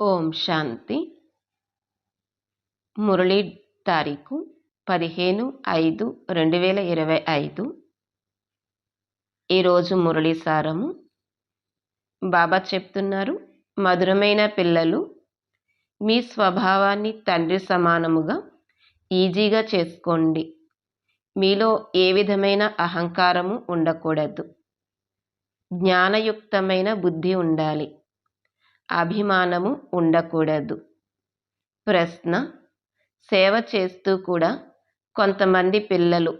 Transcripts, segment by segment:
ఓం శాంతి. మురళీ తారీఖు పదిహేను ఐదు రెండు వేల ఇరవై ఐదు. ఈరోజు మురళీ సారము. బాబా చెప్తున్నారు మధురమైన పిల్లలు మీ స్వభావాన్ని తండ్రి సమానముగా ఈజీగా చేసుకోండి. మీలో ఏ విధమైన అహంకారము ఉండకూడదు. జ్ఞానయుక్తమైన బుద్ధి ఉండాలి. అభిమానము ఉండకూడదు. ప్రశ్న సేవ చేస్తూ కూడా కొంతమంది పిల్లలు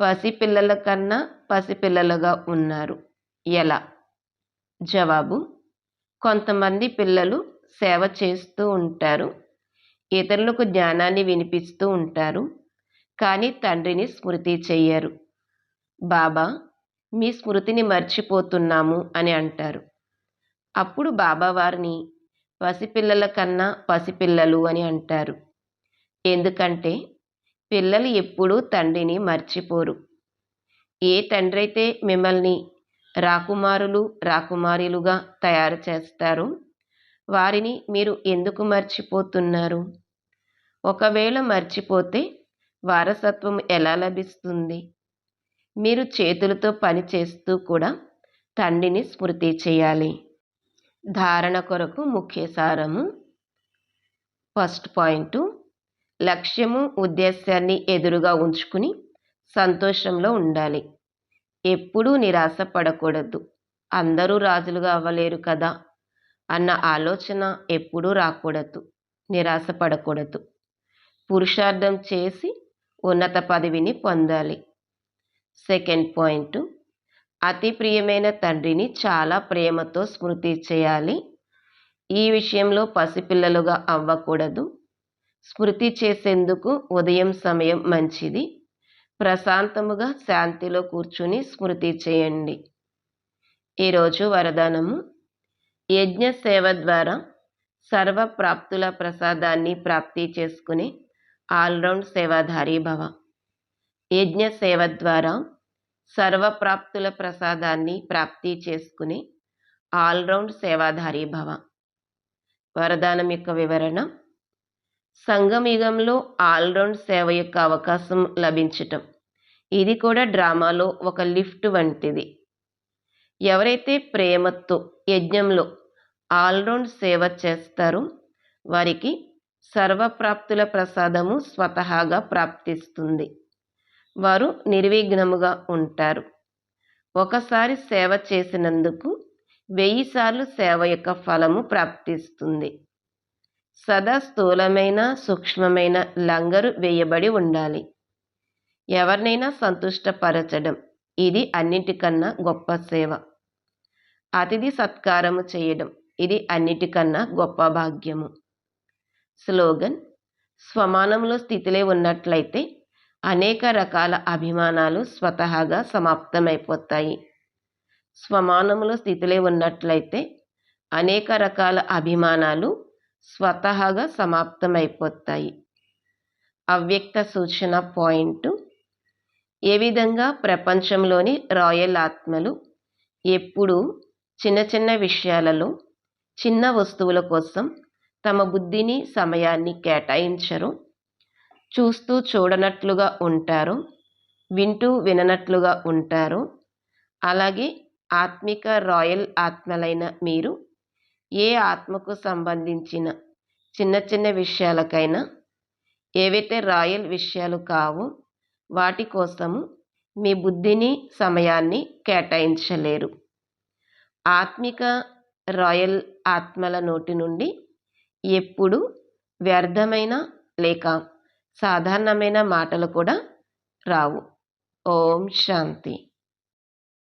పసిపిల్లల కన్నా పసిపిల్లలుగా ఉన్నారు. ఎలా? జవాబు కొంతమంది పిల్లలు సేవ చేస్తూ ఉంటారు ఇతరులకు జ్ఞానాన్ని వినిపిస్తూ ఉంటారు కానీ తండ్రిని స్మృతి చెయ్యరు. బాబా మీ స్మృతిని మర్చిపోతున్నాము అని అంటారు. అప్పుడు బాబావారిని పసిపిల్లల కన్నా పసిపిల్లలు అని అంటారు. ఎందుకంటే పిల్లలు ఎప్పుడూ తండ్రిని మర్చిపోరు. ఏ తండ్రి అయితే మిమ్మల్ని రాకుమారులు రాకుమారులుగా తయారు చేస్తారో వారిని మీరు ఎందుకు మర్చిపోతున్నారు? ఒకవేళ మర్చిపోతే వారసత్వం ఎలా లభిస్తుంది? మీరు చేతులతో పని చేస్తూ కూడా తండ్రిని స్మృతి చేయాలి. ధారణ కొరకు ముఖ్య సారము. First point. లక్ష్యము ఉద్దేశాన్ని ఎదురుగా ఉంచుకుని సంతోషంలో ఉండాలి. ఎప్పుడూ నిరాశ పడకూడదు. అందరూ రాజులుగా అవ్వలేరు కదా అన్న ఆలోచన ఎప్పుడూ రాకూడదు. నిరాశ పడకూడదు. పురుషార్థం చేసి ఉన్నత పదవిని పొందాలి. Second point. అతి ప్రియమైన తండ్రిని చాలా ప్రేమతో స్మృతి చేయాలి ఈ విషయంలో పసిపిల్లలుగా అవ్వకూడదు. స్మృతి చేసేందుకు ఉదయం సమయం మంచిది. ప్రశాంతముగా శాంతిలో కూర్చుని స్మృతి చేయండి. ఈరోజు వరదానము. యజ్ఞ సేవ ద్వారా సర్వ ప్రాప్తుల ప్రసాదాన్ని ప్రాప్తి చేసుకుని ఆల్రౌండ్ సేవాధారి భవ. యజ్ఞ సేవ ద్వారా సర్వప్రాప్తుల ప్రసాదాన్ని ప్రాప్తి చేసుకుని ఆల్రౌండ్ సేవాధారి భవ. వరదానం యొక్క వివరణ. సంగమిగంలో ఆల్రౌండ్ సేవ యొక్క అవకాశం లభించటం. ఇది కూడా డ్రామాలో ఒక లిఫ్ట్ వంటిది. ఎవరైతే ప్రేమతో యజ్ఞంలో ఆల్రౌండ్ సేవ చేస్తారో వారికి సర్వప్రాప్తుల ప్రసాదము స్వతహాగా ప్రాప్తిస్తుంది. వారు నిర్విఘ్నముగా ఉంటారు. ఒకసారి సేవ చేసినందుకు వెయ్యి సార్లు సేవ యొక్క ఫలము ప్రాప్తిస్తుంది. సదా స్థూలమైన సూక్ష్మమైన లంగరు వేయబడి ఉండాలి. ఎవరినైనా సంతుష్టపరచడం ఇది అన్నిటికన్నా గొప్ప సేవ. అతిథి సత్కారము చేయడం ఇది అన్నిటికన్నా గొప్ప భాగ్యము. స్లోగన్ స్వమానంలో స్థితిలో ఉన్నట్లయితే అనేక రకాల అభిమానాలు స్వతహాగా సమాప్తమైపోతాయి. స్వమానములో స్థితిలో ఉన్నట్లయితే అనేక రకాల అభిమానాలు స్వతహాగా సమాప్తమైపోతాయి. అవ్యక్త సూచన పాయింట్. ఏ విధంగా ప్రపంచంలోని రాయల్ ఆత్మలు ఎప్పుడూ చిన్న చిన్న విషయాలలో చిన్న వస్తువుల కోసం తమ బుద్ధిని సమయాన్ని కేటాయించరు. చూస్తూ చూడనట్లుగా ఉంటారు వింటూ విననట్లుగా ఉంటారు. అలాగే ఆత్మిక రాయల్ ఆత్మలైన మీరు ఏ ఆత్మకు సంబంధించిన చిన్న చిన్న విషయాలకైనా ఏవైతే రాయల్ విషయాలు కావో వాటి కోసము మీ బుద్ధిని సమయాన్ని కేటాయించలేరు. ఆత్మిక రాయల్ ఆత్మల నోటి నుండి ఎప్పుడు వ్యర్థమైన లేక సాధారణమైన మాటలు కూడా రావు. ఓం శాంతి.